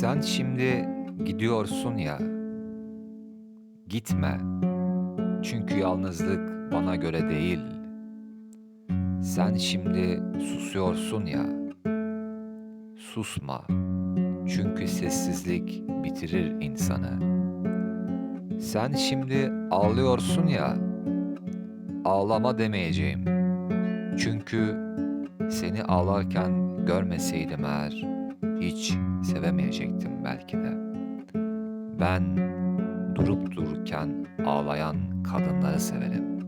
Sen şimdi gidiyorsun ya. Gitme. Çünkü yalnızlık bana göre değil. Sen şimdi susuyorsun ya. Susma. Çünkü sessizlik bitirir insanı. Sen şimdi ağlıyorsun ya. Ağlama demeyeceğim. Çünkü seni ağlarken görmeseydim eğer hiç sevemeyecektim belki de. Ben durup dururken ağlayan kadınları severim.